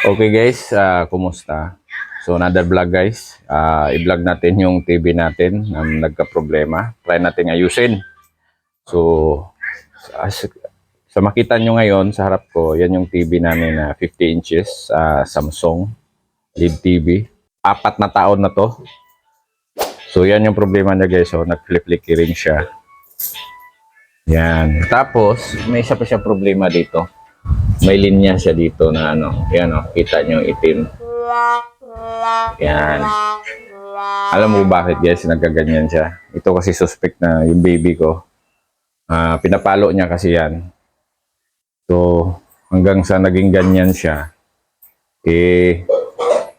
Okay guys, ah, kumusta? So another vlog guys. Ah, i-vlog natin yung TV natin na nagka-problema. Try natin ayusin. So sa, sa makita nyo ngayon sa harap ko, yan yung TV namin na 50 inches ah, Samsung LED TV. Apat na taon na to. So yan yung problema niya guys. So nag-flip-flickering siya. Yan. Tapos may isa pa siya problema dito may linya siya dito na ano, yan o, kita nyo itim. Yan. Alam mo bakit guys, nagkaganyan siya? Ito kasi suspect na yung baby ko. Ah, pinapalo niya kasi yan. So, hanggang sa naging ganyan siya, eh,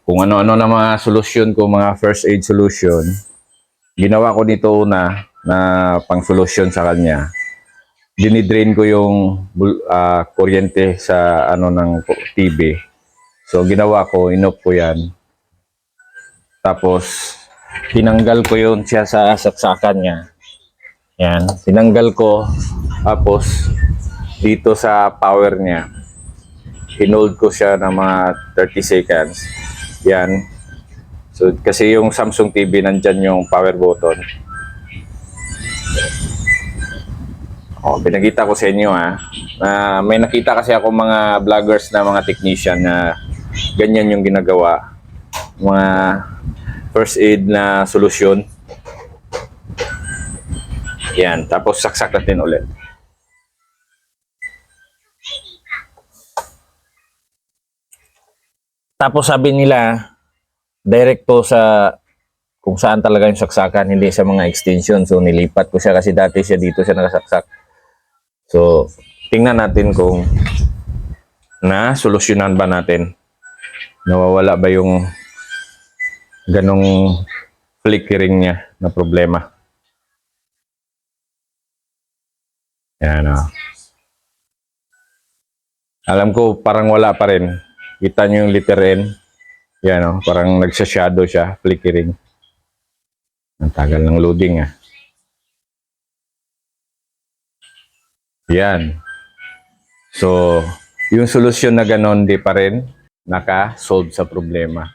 kung ano-ano na mga solusyon ko, mga first aid solution, ginawa ko nito una na pang solusyon sa kanya dinidrain ko yung ah, kuryente sa ano ng TV. So ginawa ko, inop ko 'yan. Tapos tinanggal ko yun siya sa saksakan niya. Yan, tinanggal ko. Tapos dito sa power niya, hinold ko siya ng mga 30 seconds. Yan. So kasi yung Samsung TV nandyan yung power button. Oh, pinakita ko sa inyo ha. Na may nakita kasi ako mga vloggers na mga technician na ganyan yung ginagawa. Mga first aid na solusyon. Yan, tapos saksak natin ulit. Tapos sabi nila, direkto sa kung saan talaga yung saksakan, hindi sa mga extension. So nilipat ko siya kasi dati siya dito siya nakasaksak. So, tingnan natin kung na solusyonan ba natin. Nawawala ba yung ganong flickering niya na problema. Yan o. Alam ko parang wala pa rin. Kita nyo yung letter N. Yan o, parang nagsashadow siya, flickering. Ang tagal ng loading ah. Yan. So, yung solusyon na ganon, di pa rin naka-solve sa problema.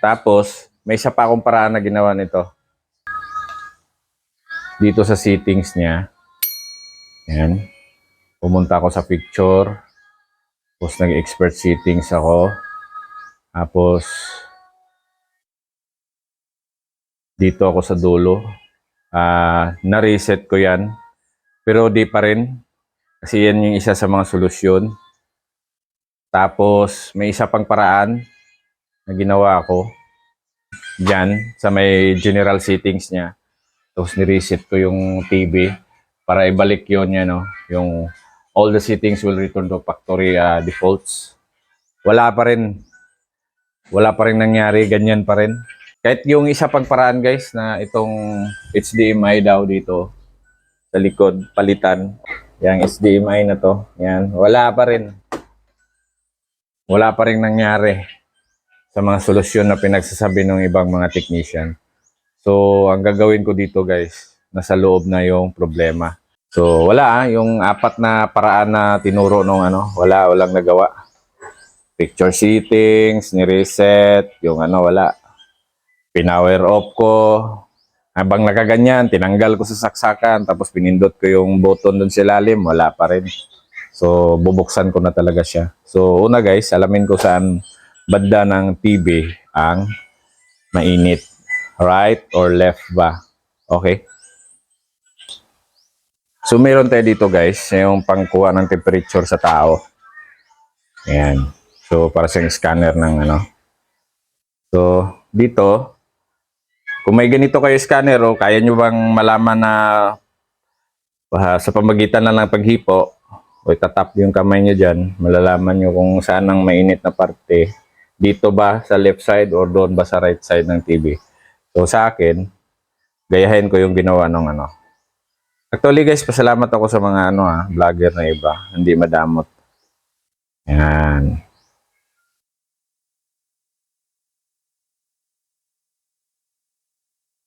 Tapos, may isa pa akong paraan na ginawa nito. Dito sa settings niya. Yan. Pumunta ako sa picture. Tapos nag-expert settings ako. Tapos, dito ako sa dulo. Ah, na-reset ko yan. Pero di pa rin. Kasi yan yung isa sa mga solusyon. Tapos, may isa pang paraan na ginawa ko. Diyan, sa may general settings niya. Tapos, ni-reset ko yung TV para ibalik yun yan, no? Yung all the settings will return to factory ah, defaults. Wala pa rin. Wala pa rin nangyari. Ganyan pa rin. Kahit yung isa pang paraan, guys, na itong HDMI daw dito, sa likod, palitan. Yang HDMI na to. Yan. Wala pa rin. Wala pa rin nangyari sa mga solusyon na pinagsasabi ng ibang mga technician. So, ang gagawin ko dito guys, nasa loob na yung problema. So, wala ah, yung apat na paraan na tinuro nung ano, wala, walang nagawa. Picture settings, ni-reset, yung ano, wala. Pinower off ko, habang nakaganyan, tinanggal ko sa saksakan, tapos pinindot ko yung button dun sa ilalim, wala pa rin. So, bubuksan ko na talaga siya. So, una guys, alamin ko saan banda ng TV ang mainit. Right or left ba? Okay. So, meron tayo dito guys, yung pangkuha ng temperature sa tao. Ayan. So, para sa scanner ng ano. So, dito, kung may ganito kayo scanner, o kaya nyo bang malaman na ah, sa pamagitan na ng paghipo, o itatap yung kamay nyo dyan, malalaman nyo kung saan ang mainit na parte. Dito ba sa left side or doon ba sa right side ng TV. So sa akin, gayahin ko yung ginawa ng ano. Actually guys, pasalamat ako sa mga ano ha, vlogger na iba. Hindi madamot. Yan.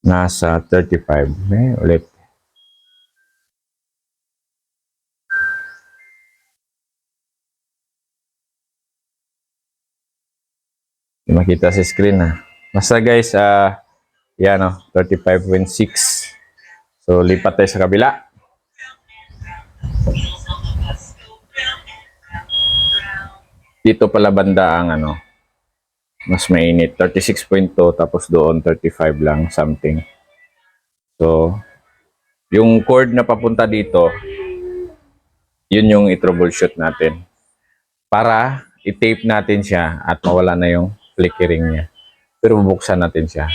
Nasa 35. May ulit. Hindi makita sa screen na. Basta guys, ah, yan o, 35.6. So, lipat tayo sa kabila. Dito pala banda ang ano, mas mainit. 36.2 tapos doon 35 lang something. So, yung cord na papunta dito, yun yung i-troubleshoot natin. Para i-tape natin siya at mawala na yung flickering niya. Pero bubuksan natin siya.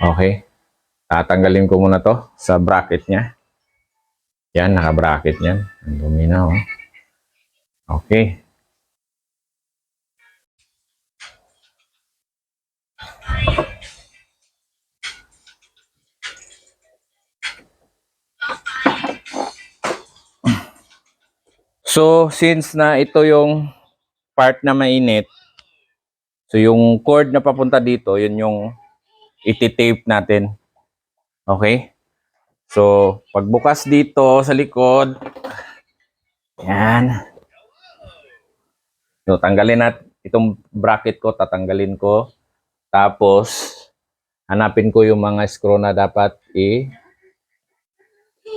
Okay? Tatanggalin ko muna to sa bracket niya. Yan, naka-bracket yan. Ang dumi na, oh. Okay. So, since na ito yung part na mainit, so yung cord na papunta dito, yun yung iti-tape natin. Okay? So, pagbukas dito sa likod, yan. So, tanggalin nat itong bracket ko, tatanggalin ko. Tapos, hanapin ko yung mga screw na dapat i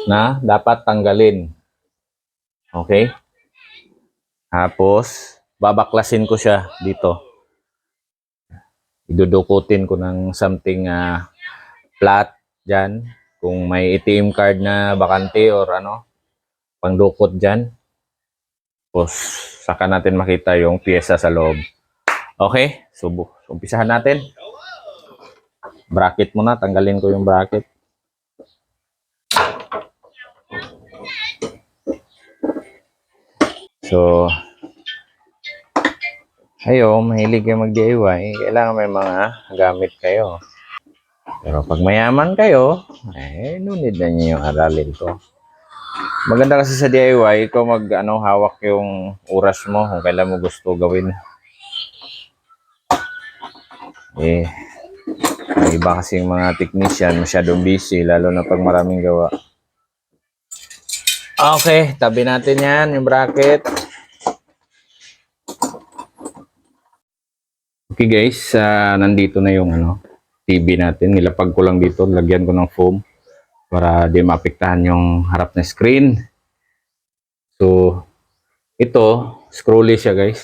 na dapat tanggalin. Okay? Tapos, babaklasin ko siya dito. Idudukutin ko ng something ah, flat dyan. Kung may ATM card na bakante or ano, pangdukot dyan. Tapos, saka natin makita yung pyesa sa loob. Okay? So, umpisahan natin. Bracket muna. Tanggalin ko yung bracket. So, ayo, mahilig kayo mag-DIY, kailangan may mga gamit kayo. Pero pag mayaman kayo, eh, no need na niyo yung aralin to. Maganda kasi sa DIY, ikaw mag ano, hawak yung oras mo kung kailan mo gusto gawin. Eh, iba kasing mga technician masyadong busy, lalo na pag maraming gawa. Okay, tabi natin yan, yung bracket. Okay guys, ah, nandito na yung ano, TV natin. Nilapag ko lang dito, lagyan ko ng foam para di maapektahan yung harap na screen. So, ito, scrolly siya guys.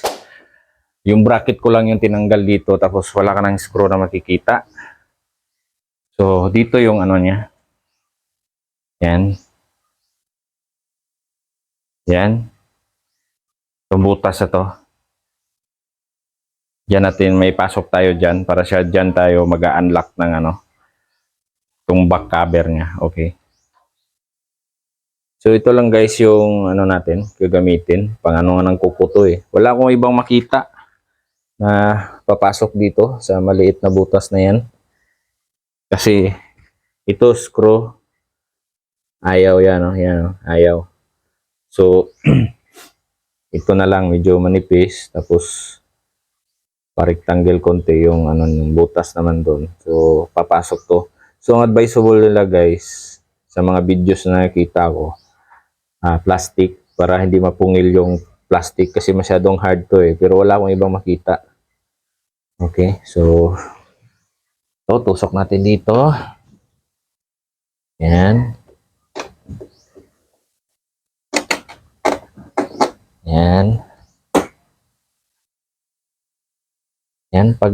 Yung bracket ko lang yung tinanggal dito tapos wala ka ng screw na makikita. So, dito yung ano niya. Yan. Yan. Itong butas na to. Natin may pasok tayo dyan para siya dyan tayo mag-unlock ng ano itong back cover niya. Okay. So ito lang guys yung ano natin gagamitin. Pang ano nga ng kuko eh. Wala akong ibang makita na papasok dito sa maliit na butas na yan. Kasi ito screw ayaw yan oh, yan oh, ayaw. So ito na lang medyo manipis tapos pa-rectangle konti yung ano yung butas naman doon. So papasok to. So ang advisable nila guys sa mga videos na nakita ko ah, plastic para hindi mapungil yung plastic kasi masyadong hard to eh pero wala akong ibang makita. Okay, so to tusok natin dito. Yan. Yan. Yan, pag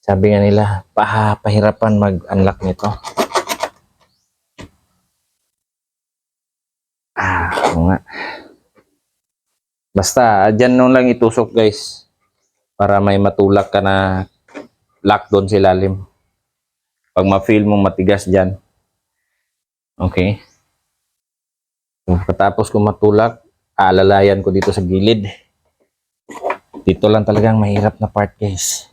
sabi nga nila, pa, pahirapan mag-unlock nito. Ah, nga. Basta, dyan nung lang itusok guys. Para may matulak ka na lock doon sa ilalim. Pag ma-feel mong matigas dyan. Okay. Pagkatapos ko matulak, aalalayan ko dito sa gilid. Dito lang talagang mahirap na part, guys.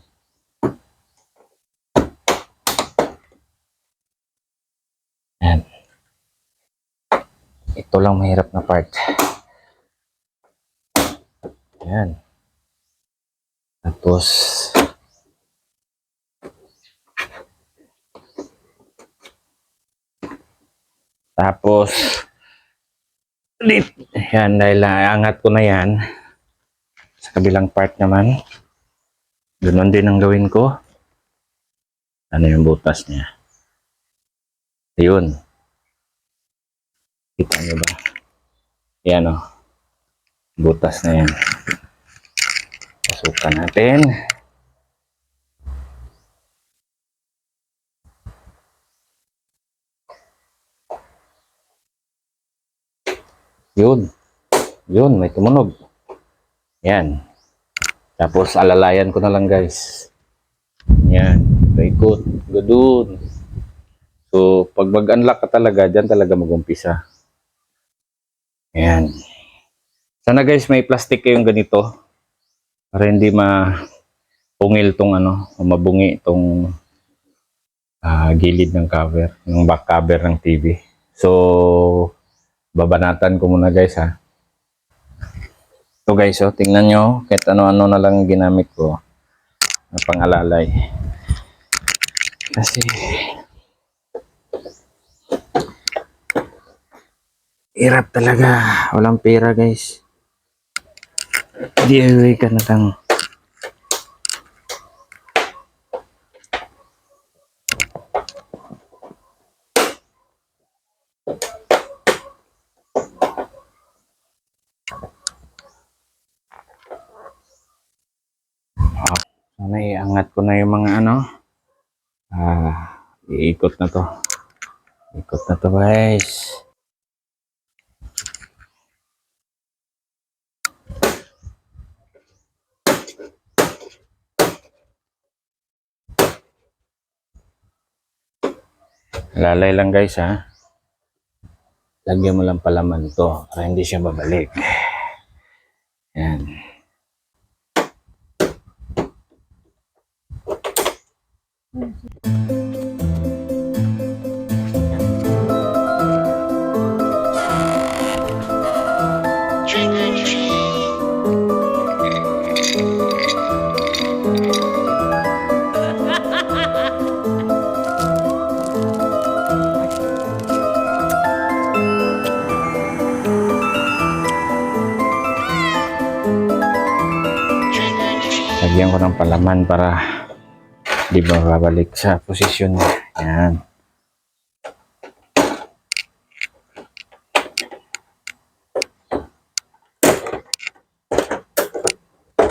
Yan. Ito lang mahirap na part. Yan. Tapos, tapos, ulit. Yan, dahil angat ko na yan. Sa kabilang part naman, ganun din ang gawin ko. Ano yung butas niya? Ayun. Kita niyo ba? Yan o. Butas na yan. Pasukan natin. Yun. Yun, may tumunog. Yan. Tapos alalayan ko na lang guys. Yan. Paikot. Gadun. So, pag mag-unlock ka talaga, dyan talaga mag-umpisa. Yan. Sana guys, may plastic kayong ganito. Para hindi ma pungil tong ano, mabungi tong ah, gilid ng cover, ng back cover ng TV. So, babanatan ko muna guys ha. So guys, oh, tingnan nyo, kahit ano-ano na lang ginamit ko na pangalalay. Kasi, hirap talaga. Walang pera guys. DIY ka na lang. Sana iangat ko na yung mga ano. Ah, iikot na to. Ikot na to guys. Lalay lang guys ha. Lagyan mo lang palaman to para hindi siya babalik. Yan. Palaman para di ba babalik sa posisyon niya. Yan.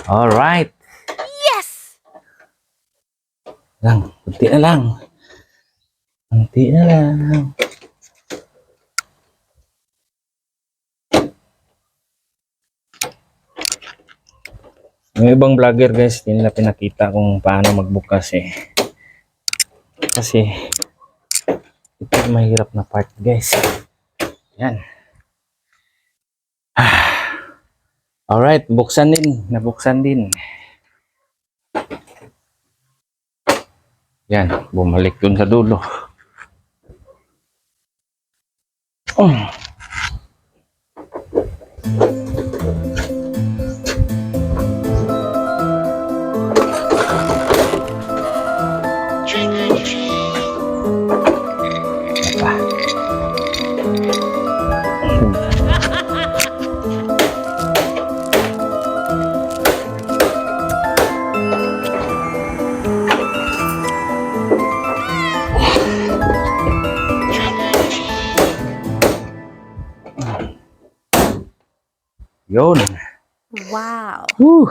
Alright. Yes! Lang, kunti na lang. Kunti na lang. Yung ibang vlogger guys, hindi nila pinakita kung paano magbukas eh. Kasi, ito yung mahirap na part guys. Yan. Alright, buksan din. Nabuksan din. Yan, bumalik dun sa dulo. Oh. Whew.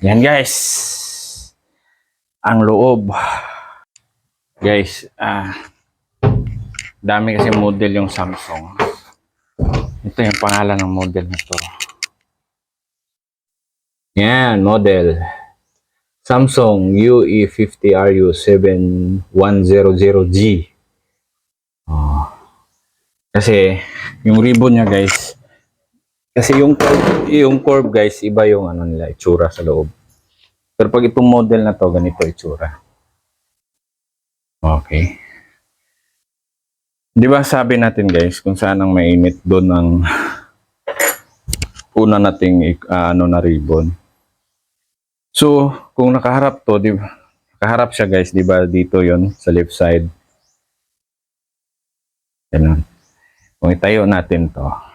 Yan guys. Ang loob. Guys, ah dami kasi model yung Samsung. Ito yung pangalan ng model nito. Yan, model. Samsung E UE50RU 7100G. Oh. Kasi yung ribbon niya guys, kasi yung yung curve guys, iba yung ano nila, itsura sa loob. Pero pag itong model na to, ganito itsura. Okay. Di ba sabi natin guys, kung saan ang mainit doon ang una nating ah, ano na ribbon. So, kung nakaharap to, di ba? Nakaharap siya guys, di ba dito yon sa left side. Ganun. Kung itayo natin to.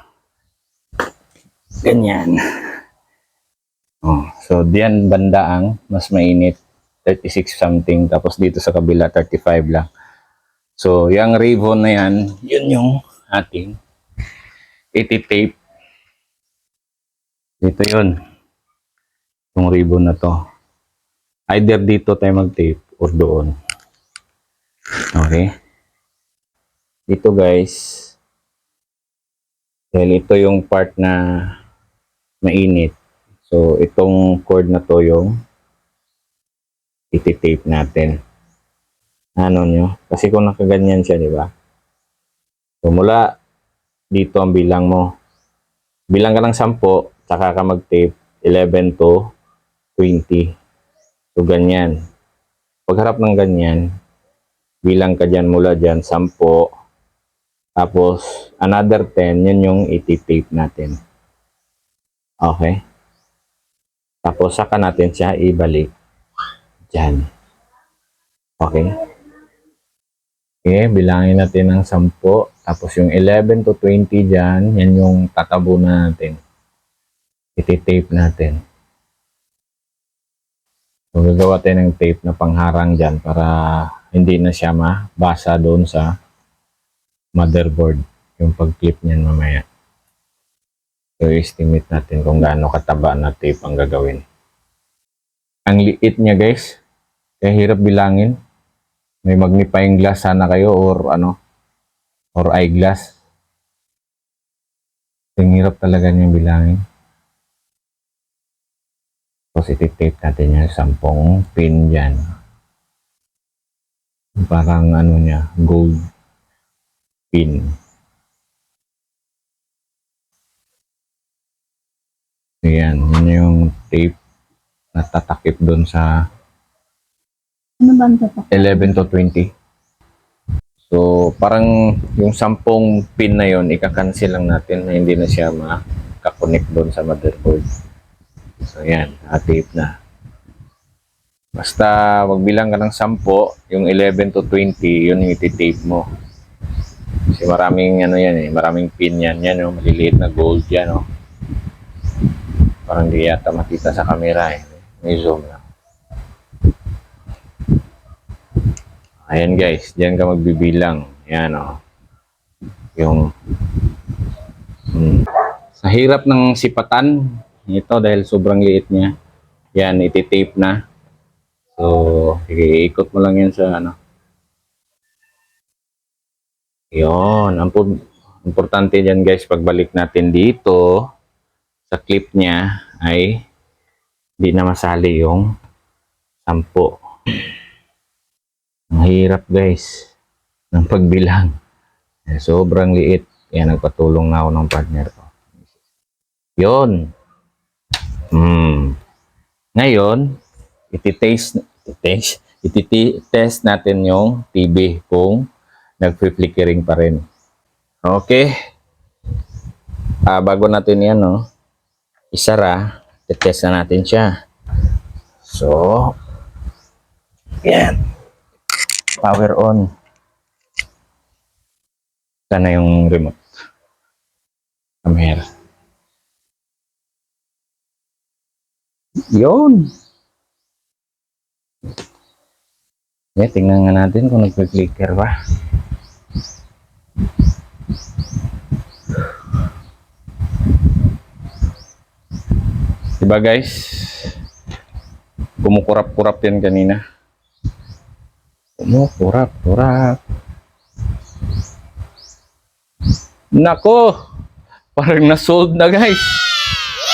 Ganyan. Oh, so diyan banda ang mas mainit 36 something tapos dito sa kabila 35 lang. So yung ribbon na yan, yun yung ating 80 tape. Dito yun. Yung ribbon na to. Either dito tayo mag-tape or doon. Okay? Dito guys, dahil ito yung part na mainit. So, itong cord na to yung iti-tape natin. Ano nyo? Kasi kung nakaganyan siya, di ba? So, mula dito ang bilang mo. Bilang ka ng 10, saka ka mag-tape 11 to 20. So, ganyan. Pagharap ng ganyan, bilang ka dyan mula dyan, 10. Tapos, another 10, yun yung iti-tape natin. Okay? Tapos, saka natin siya ibalik dyan. Okay? Okay, bilangin natin ng 10. Tapos, yung 11 to 20 dyan, yan yung tatabo na natin. Iti-tape natin. So, gagawa tayo ng tape na pangharang dyan para hindi na siya mabasa doon sa motherboard yung pag-clip niyan mamaya. So, estimate natin kung gaano kataba na tape ang gagawin. Ang liit niya guys, kaya hirap bilangin. May magnifying glass sana kayo or ano, or eyeglass. Ang hirap talaga niyang bilangin. Tapos iti-tape natin yung sampung pin dyan. Parang ano niya, gold pin. Ayan, yun yung tape na tatakip doon sa Ano ba ang tatak? 11 to 20. So, parang yung sampung pin na yon ika-cancel lang natin na hindi na siya makakonect doon sa motherboard. So, yan, tape na. Basta magbilang ka ng 10, yung 11 to 20, yun yung iti-tape mo. Kasi maraming ano yan eh, maraming pin yan. Yan yung maliliit na gold yan oh. Parang di yata makita sa camera eh. May zoom na. Ayan guys, diyan ka magbibilang. Yan oh. Yung hmm. sa hirap ng sipatan, ito dahil sobrang liit niya. Yan, iti-tape na. So, iikot mo lang yan sa ano. Yon, ang importante diyan guys, pagbalik natin dito sa clip niya ay hindi na masali yung sampo. Ang hirap guys ng pagbilang. Eh, Sobrang liit. Kaya nagpatulong na ako ng partner ko. Yon. Hmm. Ngayon, iti-taste, iti-taste, iti-test natin yung TV kung nag-flickering pa rin. Okay. Ah, bago natin yan, no, isara, test na natin siya. So, yan. Power on. Sana yung remote. Come here. Yun. Yeah, tingnan nga natin kung nag-clicker ba. Diba guys? Kumukurap-kurap yan kanina. Kumukurap-kurap. Nako! Parang nasold na guys.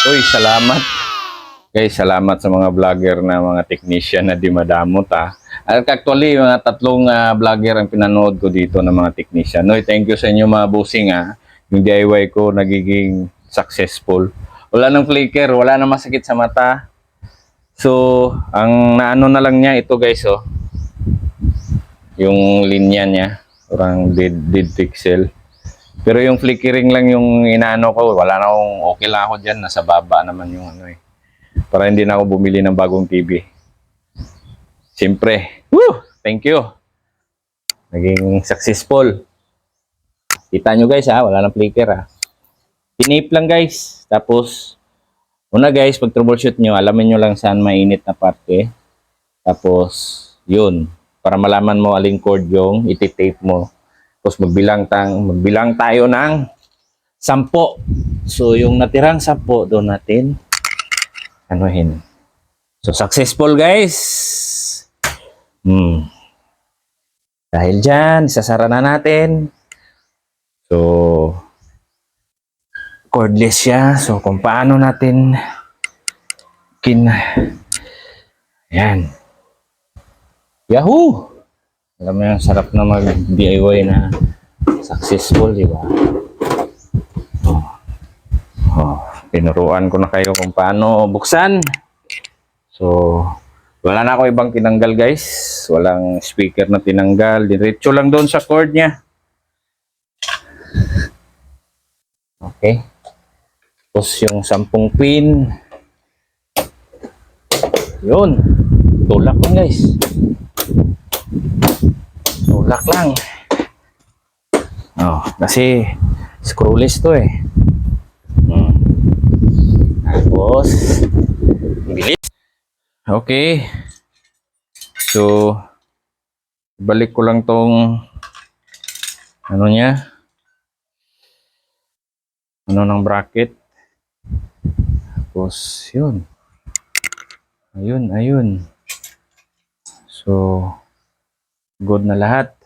Uy, salamat. Guys, salamat sa mga vlogger na mga technician na di madamot ha. At actually, mga tatlong ah, vlogger ang pinanood ko dito ng mga technician. No, thank you sa inyo mga busing ha. Yung DIY ko nagiging successful. Wala nang flicker, wala nang masakit sa mata. So, ang naano na lang niya ito guys oh. Yung linya niya, orang dead, dead pixel. Pero yung flickering lang yung inaano ko, wala na akong okay lang ako diyan, nasa baba naman yung ano eh. Para hindi na ako bumili ng bagong TV. Siyempre, woo, thank you. Naging successful. Kita nyo guys ha, wala nang flicker ha. Tinape lang guys. Tapos, una guys, pag troubleshoot nyo, alamin nyo lang saan mainit na parte. Tapos, yun. Para malaman mo aling cord yung ititape mo. Tapos magbilang, tang, magbilang tayo ng sampo. So, yung natirang sampo, doon natin anuhin. So, successful guys. Hmm. Dahil dyan, isasara na natin. So, cordless siya. So, kung paano natin kin... Yan. Yahoo! Alam mo yung sarap na mag-DIY na successful, di ba? Oh. Oh. Tinuruan ko na kayo kung paano buksan. So, wala na ako ibang tinanggal guys. Walang speaker na tinanggal. Diretso lang doon sa cord niya. Okay. Tapos yung sampung pin. Yun. Tulak lang guys. Tulak lang. Oh, kasi screwless to eh. Hmm. Tapos, bilis. Okay. So, balik ko lang tong ano niya. Ano ng bracket. Tapos, yun. Ayun, ayun. So, good na lahat.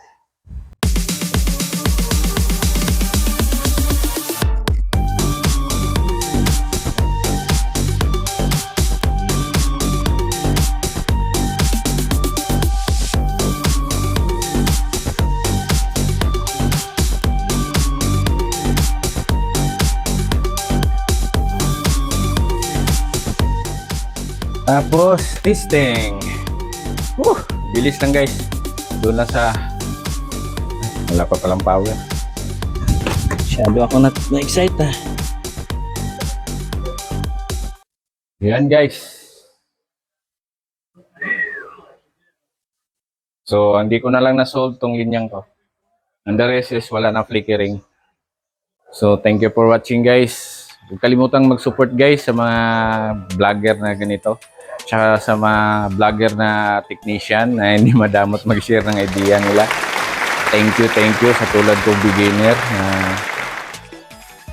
Tapos, testing. Whew, bilis lang guys. Doon lang sa... Wala pa palang power. Masyado ako na, na-excite ah. Yan guys. So, hindi ko na lang na-solve tong linyang to. And the rest is wala na flickering. So, thank you for watching guys. Huwag kalimutang mag-support guys sa mga vlogger na ganito. Tsaka sa mga vlogger na technician na hindi madamot mag-share ng idea nila. Thank you, thank you sa tulad kong beginner na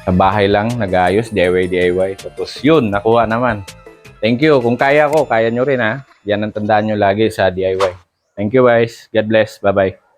sa bahay lang, nag-ayos, DIY, DIY. Tapos yun, nakuha naman. Thank you. Kung kaya ko, kaya nyo rin ha. Yan ang tandaan nyo lagi sa DIY. Thank you guys. God bless. Bye-bye.